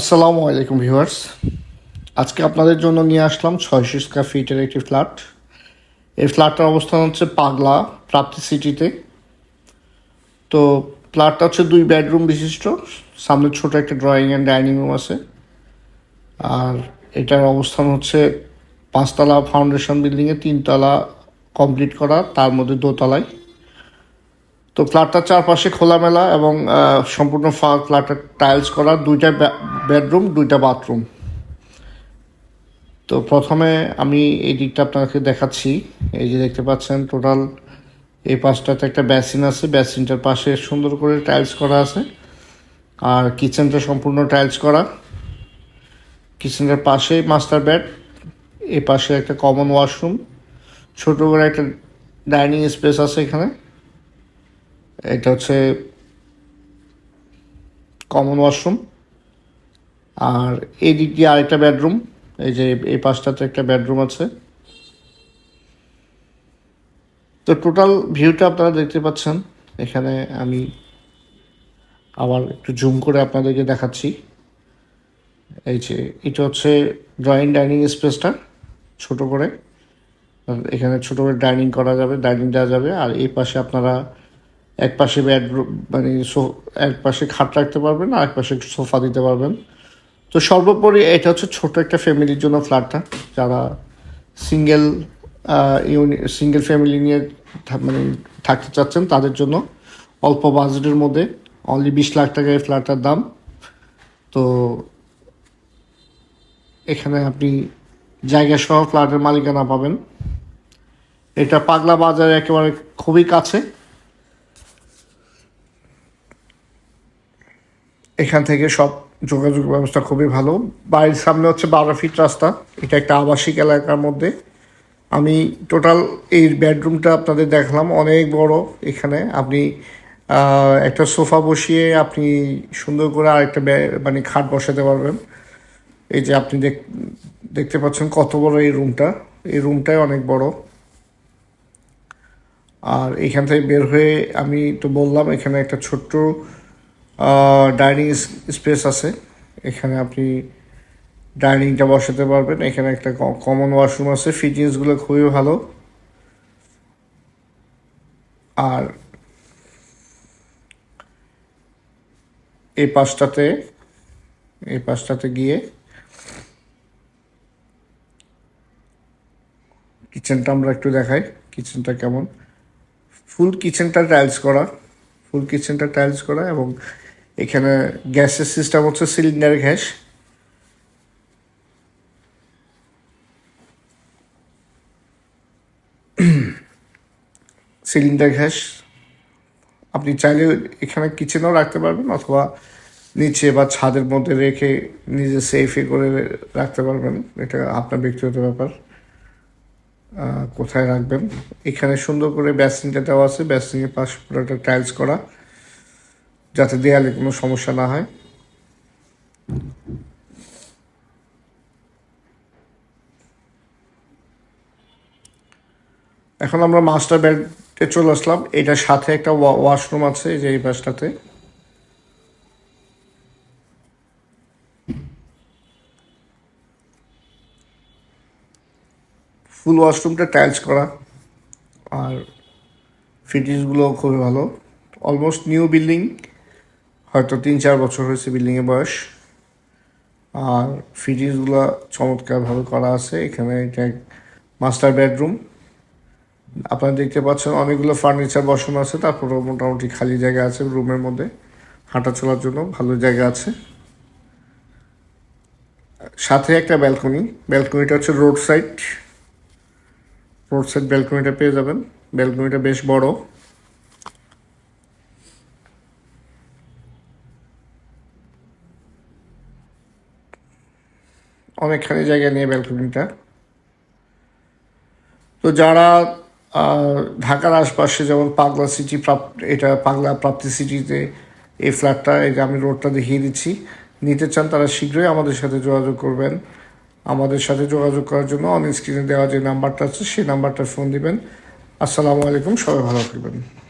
আসসালামু আলাইকুম ভিউয়ার্স। আজকে আপনাদের জন্য নিয়ে আসলাম ছয়শো স্কোয়ার ফিটের একটি ফ্ল্যাট। এই ফ্ল্যাটটার অবস্থান হচ্ছে পাগলা, প্রাপ্তি সিটিতে। তো ফ্ল্যাটটা হচ্ছে দুই বেডরুম বিশিষ্ট, সামনে ছোট একটা ড্রয়িং অ্যান্ড ডাইনিং রুম আছে। আর এটার অবস্থান হচ্ছে পাঁচতলা ফাউন্ডেশন বিল্ডিংয়ে তিনতলা কমপ্লিট করা, তার মধ্যে দোতলায়। তো ফ্ল্যাটটার চারপাশে খোলামেলা এবং সম্পূর্ণ ফ্ল্যাটটা টাইলস করা, দুইটা বেডরুম, দুইটা বাথরুম। তো প্রথমে আমি এই দিকটা আপনাকে দেখাচ্ছি। এই যে দেখতে পাচ্ছেন, টোটাল এই পাশটাতে একটা বেসিন আছে। বেসিনটার পাশে সুন্দর করে টাইলস করা আছে। আর কিচেনটা সম্পূর্ণ টাইলস করা। কিচেনের পাশেই মাস্টার বেড, এ পাশে একটা কমন ওয়াশরুম। ছোটো করে একটা ডাইনিং স্পেস আছে এখানে। এটা হচ্ছে কমন ওয়াশরুম আর এই দিক দিয়ে আরেকটা বেডরুম এই যে এই পাশটাতে একটা বেডরুম আছে। তো টোটাল ভিউটা আপনারা দেখতে পাচ্ছেন, এখানে আমি আবার একটু জুম করে আপনাদেরকে দেখাচ্ছি। এই যে এটা হচ্ছে ড্রয়িং ডাইনিং স্পেসটা ছোট করে। এখানে ছোট করে ডাইনিং করা যাবে ডাইনিং দেওয়া যাবে। আর এই পাশে আপনারা এক পাশে বেডরুম মানে এক পাশে খাট রাখতে পারবেন আর এক পাশে সোফা দিতে পারবেন। তো সর্বোপরি এটা হচ্ছে ছোট একটা ফ্যামিলির জন্য ফ্ল্যাটটা। যারা সিঙ্গেল ইউনি সিঙ্গেল ফ্যামিলি নিয়ে মানে থাকতে চাচ্ছেন তাদের জন্য অল্প বাজেটের মধ্যে অনলি বিশ লাখ টাকা এই ফ্ল্যাটটার দাম। তো এখানে আপনি জায়গা সহ ফ্ল্যাটের মালিকানা পাবেন। এটা পাগলা বাজারে একেবারে খুবই কাছে। এখান থেকে সব যোগাযোগ ব্যবস্থা খুবই ভালো। বাড়ির সামনে হচ্ছে বারো ফিট রাস্তা। এটা একটা আবাসিক এলাকার মধ্যে। আমি টোটাল এই বেডরুমটা আপনাদের দেখলাম। অনেক বড় এখানে। আপনি একটা সোফা বসিয়ে আপনি সুন্দর করে আরেকটা মানে খাট বসাতে পারবেন। এই যে আপনি দেখ- দেখতে পাচ্ছেন কত বড় এই রুমটা এই রুমটাই অনেক বড়। আর এখান থেকে বের হয়ে আমি তো বললাম, এখানে একটা ছোট্ট ডাইনিং স্পেস আছে। এখানে আপনি ডাইনিংটা বসাতে পারবেন। এখানে একটা কমন ওয়াশরুম আছে। ফিটিংসগুলো খুবই ভালো। আর এই পাশটাতে এই পাশটাতে গিয়ে কিচেনটা আমরা একটু দেখাই। কিচেনটা কেমন? ফুল কিচেনটা টাইলস করা। ফুল কিচেনটা টাইলস করা এবং এখানে গ্যাসের সিস্টেম হচ্ছে সিলিন্ডার গ্যাস। Cylinder gas. আপনি চাইলে এখানে কিচেনেও রাখতে পারবেন অথবা নিচে বা ছাদের মধ্যে রেখে নিজে সেফে করে রাখতে পারবেন। এটা আপনার ব্যক্তিগত ব্যাপার। কোথায় রাখবেন? এখানে সুন্দর করে ব্যাসিনটা দেওয়া আছে। ব্যাসিনের পাশ পুরোটা টাইলস করা। যাতে দেয়ালে কোনো সমস্যা না হয়। এখন আমরা মাস্টার বেডে চলে আসলাম। এটার সাথে একটা ওয়াশরুম আছে যে এই পাশটাতে। ফুল ওয়াশরুমটা টাইলস করা। আর ফিটিংসগুলো খুবই ভালো। অলমোস্ট নিউ বিল্ডিং হয়তো তিন চার বছর হয়েছে বিল্ডিংয়ের বয়স। আর ফিটিংসগুলো চমৎকারভাবে করা আছে। এখানে এটা মাস্টার বেডরুম আপনারা দেখতে পাচ্ছেন অনেকগুলো ফার্নিচার বসানো আছে। তারপরেও মোটামুটি খালি জায়গা আছে রুমের মধ্যে। হাঁটা চলার জন্য ভালো জায়গা আছে। সাথে একটা ব্যালকনি ব্যালকনিটা হচ্ছে রোড সাইড রোড সাইড ব্যালকনিটা পেয়ে যাবেন। ব্যালকনিটা বেশ বড়। অনেকখানি জায়গা নিয়ে ব্যালকনিটা তো যারা ঢাকার আশপাশে যেমন পাগলা সিটি এটা পাগলা প্রাপ্তি সিটিতে এই ফ্ল্যাটটা এই আমি রোডটা দেখিয়ে দিচ্ছি নিতে চান তারা শীঘ্রই আমাদের সাথে যোগাযোগ করবেন আমাদের সাথে যোগাযোগ করার জন্য অন স্ক্রিনে দেওয়া যে নাম্বারটা আছে সেই নাম্বারটা ফোন দিবেন আসসালামু আলাইকুম সবাই ভালো থাকবেন